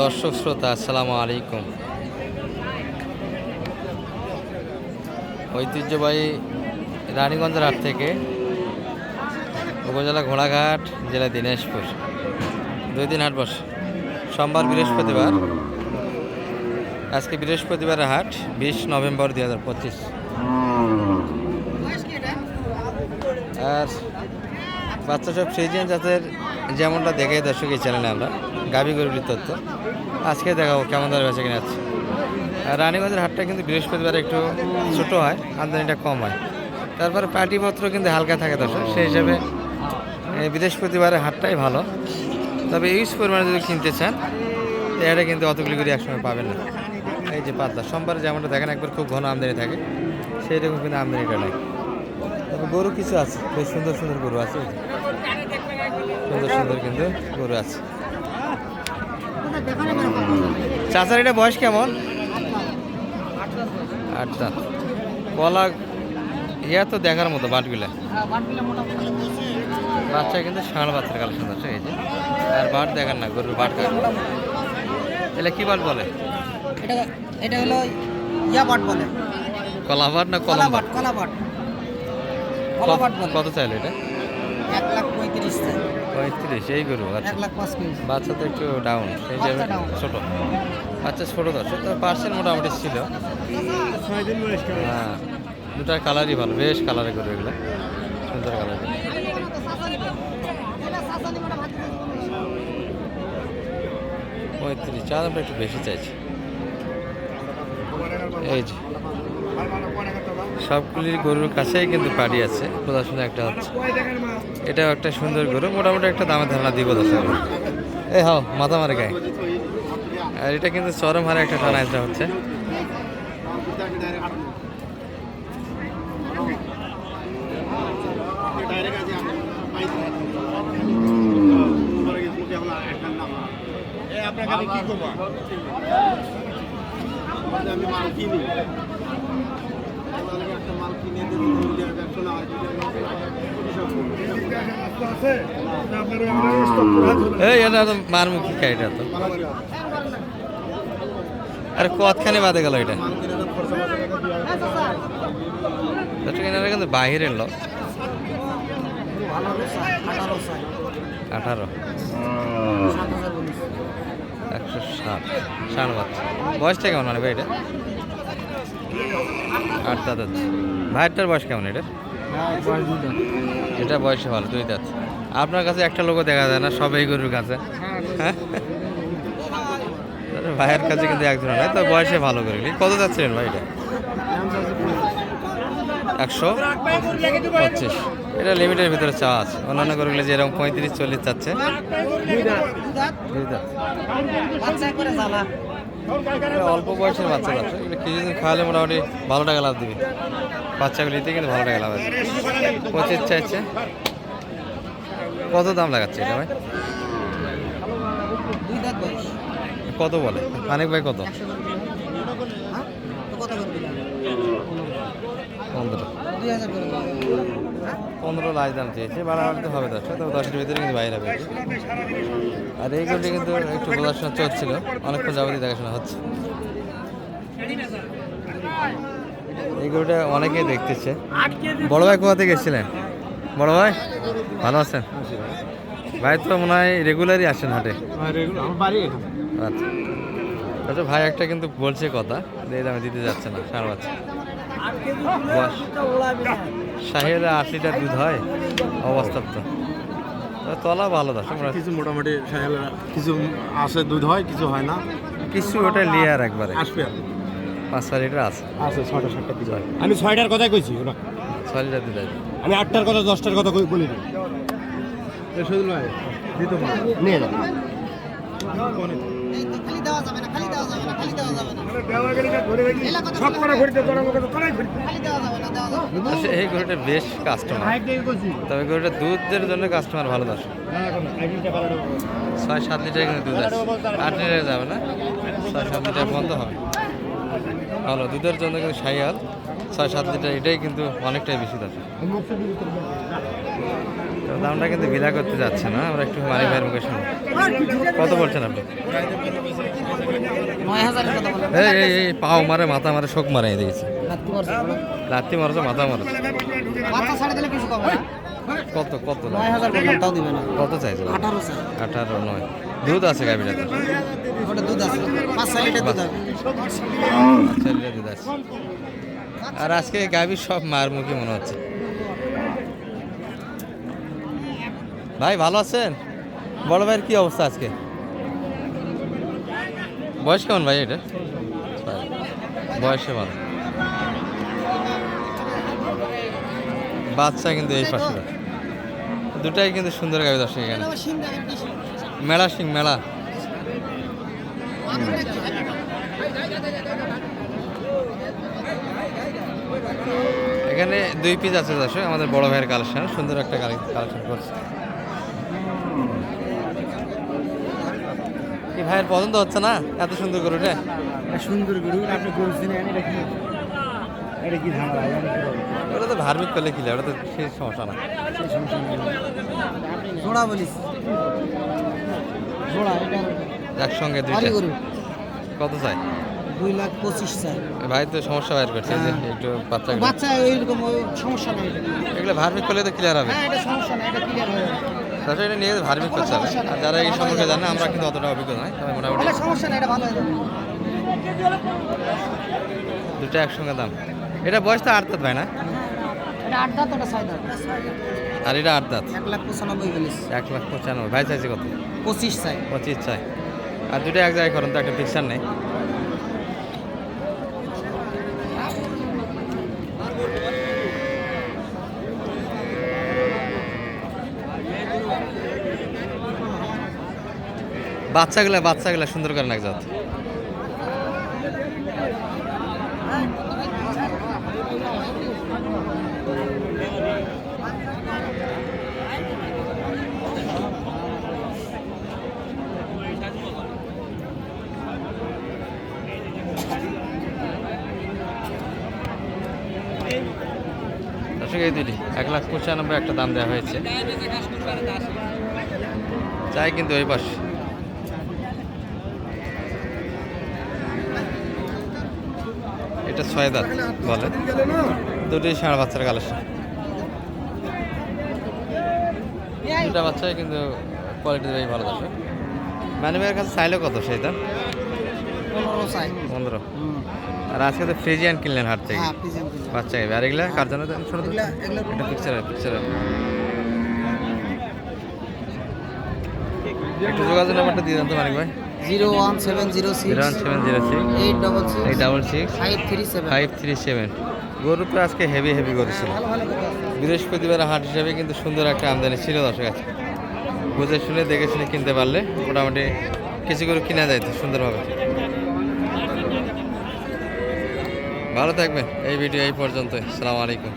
দর্শক শ্রোতা, আসসালামু আলাইকুম। ঐতিহ্যবাহী রানীগঞ্জের হাট থেকে উপজেলা ঘোড়াঘাট, জেলা দিনাজপুর। দুই দিন হাট বসে। সোমবার বৃহস্পতিবার। আজকে বৃহস্পতিবারের হাট, বিশ নভেম্বর দুই হাজার পঁচিশ। আর বাচ্চা সব ফ্রিজিয়ান জাতের যেমনটা দেখে দর্শক চ্যানেলে আমরা। গাভী গরুলির তথ্য আজকে দেখাবো কেমন দর বেচা কিনে আছে রানীগঞ্জের হাটটা কিন্তু বৃহস্পতিবার একটু ছোটো হয়, আমদানিটা কম হয়। তারপরে পার্টিপত্র কিন্তু হালকা থাকে দর্শক, সেই হিসাবে বৃহস্পতিবারের হাটটাই ভালো। তবে ইউজ পরিমাণে যদি কিনতে চান এটা কিন্তু অতগুলি করে একসময় পাবেন না। এই যে পাতলা, সোমবারে যেমনটা দেখেন, একবার খুব ঘন আমদানি থাকে সেই রকম কিন্তু আমদানিটা নাই। গরু কিছু আছে বেশ সুন্দর সুন্দর গরু আছে। সুন্দর সুন্দর কিন্তু গরু আছে। চাচার এটা বয়স কেমন? আটটা কলা ইয়া তো দেখার মতো বাটগুলা। বাচ্চা কিন্তু ষাঁড় বাচ্চার কালেকশন আছে এই যে। আর বাট দেখার না গরুর বাট এটা কি বাট বলে? এটা এটা হলো ইয়া বাট বলে। কলা বাট না কলা কলম বাট কলা বাট। কত চাইলে এটা? এক লাখ পঁয়ত্রিশ পঁয়ত্রিশ এই গরু আচ্ছা। বাচ্চা তো একটু ডাউন সেই বাচ্চা ছোট। বাচ্চা ছোট দর্শক তো পার্সেন্ট মোটামুটি ছিল। হ্যাঁ দুটার কালারই ভালো বেশ কালারে করে এগুলো। সুন্দর কালার পঁয়ত্রিশ চা দামটা একটু বেশি চাইছি। এই যে। সবগুলির গরুর কাছেই কিন্তু পাড়ি আছে। প্রদর্শন একটা হচ্ছে। এটাও একটা সুন্দর গরু, মোটামুটি একটা দামে ধারণা দিব দশ এই হাও, মাথা মারে গায়ে। আর এটা কিন্তু চরম হারে একটা টানা এটা হচ্ছে। আপনাকে আমি কি করব আমি মাল কিনি একটা মাল কিনে এই এটা তো মারমুখী খাই এটা তো। আরে কতখানি বাদে গেল এটা? এটা কিন্তু বাহিরের লোক। আঠারো। একশো ষাট। ষাট বাচ্চা বয়সটা কেমন মানে ভাই এটা? আট দাঁত আছে। ভাইটার বয়স কেমন এটা এটা বয়সে ভালো, দুই দাঁত। আপনার কাছে একটা লোকও দেখা যায় না, সবাই গরুর কাছে। হ্যাঁ? ভাইয়ের কাছে কিন্তু এক ধরনের তো বয়সে ভালো করে কত যাচ্ছিলেন ভাই এটা? একশো পঁচিশ। এটা লিমিটের ভিতরে চা আছে। অন্যান্য গরুগুলো যেরকম পঁয়ত্রিশ, চল্লিশ চাচ্ছে দুই দাঁত। অল্প বয়সের বাচ্চা বাচ্চা এগুলো কিছুদিন খাওয়ালে মোটামুটি ভালো টাকা লাভ দিবে বাচ্চাগুলিতে কিন্তু ভালো টাকা লাভ আছে পঁচিশ চাইছে। কত দাম লাগাচ্ছে এটা ভাই? কত বলে? অনেক ভাই কত? হ্যাঁ? পনেরো দুই হাজার করে হ্যাঁ পনেরো লাখ দাম চেয়েছে বাড়াবাড়ি তো হবে দশটা তবে দশের ভিতরে কিন্তু বাইরে হবে। আর এই গরুটি কিন্তু একটু দেখাশোনা চলছিল অনেকক্ষণ যাবতীয় দেখাশোনা হচ্ছে। এই গরুটা অনেকেই দেখতেছে। বড় ভাই কোথা থেকে এসেছিলেন? বড় ভাই ভালো আছেন? ভাই তো মনে হয় রেগুলারই আসেন হাটে। আচ্ছা। আচ্ছা ভাই একটা কিন্তু বলছে কথা যে এই দামে দিতে যাচ্ছে না সার বাচ্চা। শাহের আট লিটার দুধ হয় অবস্থা তো তলা ভালো দাস আমরা কিছু মোটামুটি সাহেবেরা কিছু আসে দুধ হয় কিছু হয় না। কিছু ওটা লিয়ার একবারে। আসবে পাঁচ ছয় লিটার আছে। আছে ছয়টা সাতটা কিছু হয়। আমি ছয়টার কথাই কইছি ওরা ছয় লিটার দুধ আছে। আমি আটটার কথা দশটার কথা কই বলি শুধু নয় দিত নিয়ে খালি দেওয়া যাবে না খালি দেওয়া যাবে না খালি দেওয়া যাবে না। সব করা ঘুরতে তোরা আমাকে তো করাই খালি দেওয়া যাবে না দেওয়া যাবে এই গরুটা বেশ কাস্টমার তবে গরুটা দুধের জন্য কাস্টমার ভালো দাস ছয় সাত লিটার কিন্তু দুধ আছে। আট লিটার যাবে না? ছয় সাত লিটার পর্যন্ত হবে। ভালো দুধের জন্য কিন্তু সাইয়াল। ছয় সাত লিটার এটাই কিন্তু অনেকটাই বেশি দাস তো দামটা কিন্তু বিলা করতে যাচ্ছে না আমরা একটু মারি ভাইয়ের মুখে শুনি। কত বলছেন আপনি? এই এই এই পাও মারে মাথা মারে শোক মারে দেখেছি। লাত্তি মারছে মাথা মারছে। কত কত কত চাইছে? আঠারো নয়। দুধ আছে গাভিটাতে ওটা দুধ আছে। দুধ আছে। আর আজকে গাভির সব মার মুখে মনে হচ্ছে। ভাই, ভালো আছেন? বড় ভাইয়ের কি অবস্থা আজকে? বয়স কেমন ভাই এটা? বয়সে ভালো। বাচ্চা কিন্তু এই পাশে। দুটাই কিন্তু সুন্দর গাভি দর্শক এখানে। মেলা সিং মেলা। এখানে দুই পিস আছে দর্শক, আমাদের বড় ভাইয়ের কালেকশন সুন্দর একটা কালেকশন করছে। ভাইয়ের পছন্দ হচ্ছে না? এত সুন্দর করে উঠে সুন্দর গরু আপনি গরু চিনেন এটা কি? এটা কি বলব? ওটা তো ধার্মিক করলে কি ওটা তো সেই সমস্যা না। জোড়া বলিস? জোড়া এটা একসঙ্গে দুইটা। গরু। কত চাই? দুই লাখ পঁচিশ চাই। ভাই তো সমস্যা বাইর করছে যে একটু বাচ্চা বাচ্চা এইরকম সমস্যা নেই। এগুলো ধার্মিক করলে তো ক্লিয়ার হবে। হ্যাঁ এটা সমস্যা নেই এটা ক্লিয়ার হয়ে যাবে। তাছাড়া এটা নিয়ে ধার্মিক করতে হবে আর যারা এই সম্পর্কে জানে আমরা কিন্তু অতটা অভিজ্ঞ নয় তবে মোটামুটি এটা সমস্যা নেই এটা ভালো দুটো একসঙ্গে দাম। এটা বয়স তো আট দাঁত ভাই না? আর এটা আট দাঁত এক লাখ পঁচানব্বই এক লাখ পঁচানব্বই। ভাই চাইছে কত? পঁচিশ চাই। পঁচিশ চাই। আর দুটো এক জায়গায় করেন তো একটা ফিক্সার নেই। বাচ্চাগুলা বাচ্চাগুলা সুন্দর করে এক জাত এক লাখ পঁচানব্বই একটা দাম দেওয়া হয়েছে। চাই কিন্তু ওই পাশে। এটা ছয় দাঁত বলে। দুটি ষাঁড় বাচ্চার কালেকশন দুটা বাচ্চাই কিন্তু কোয়ালিটি বেশ ভালো দর্শক ম্যানেমের কাছে চাইলে কত সেই দাম পনেরো। আর আজকে তো ফ্রিজিয়ান কিনলেন হাট থেকে। হ্যাঁ বাচ্চা আর এগুলা কার জন্য এটা পিকচার পিকচার একটু যোগাযোগ নাম্বারটা দিয়ে দেন তো মানিক ভাই। Zero one seven zero zero one seven zero six eight double six eight double six five three seven five three seven গরু তো আজকে হেভি হেভি গরু ছিল। ভালো ভালো করে বৃহস্পতিবার হাট হিসাবে কিন্তু সুন্দর একটা আমদানি ছিল দর্শক আছে বুঝে শুনে দেখে শুনে কিনতে পারলে মোটামুটি কিছু গরু কিনা যায় তো সুন্দরভাবে। ভালো থাকবেন। এই ভিডিও এই পর্যন্ত সালাম আলাইকুম।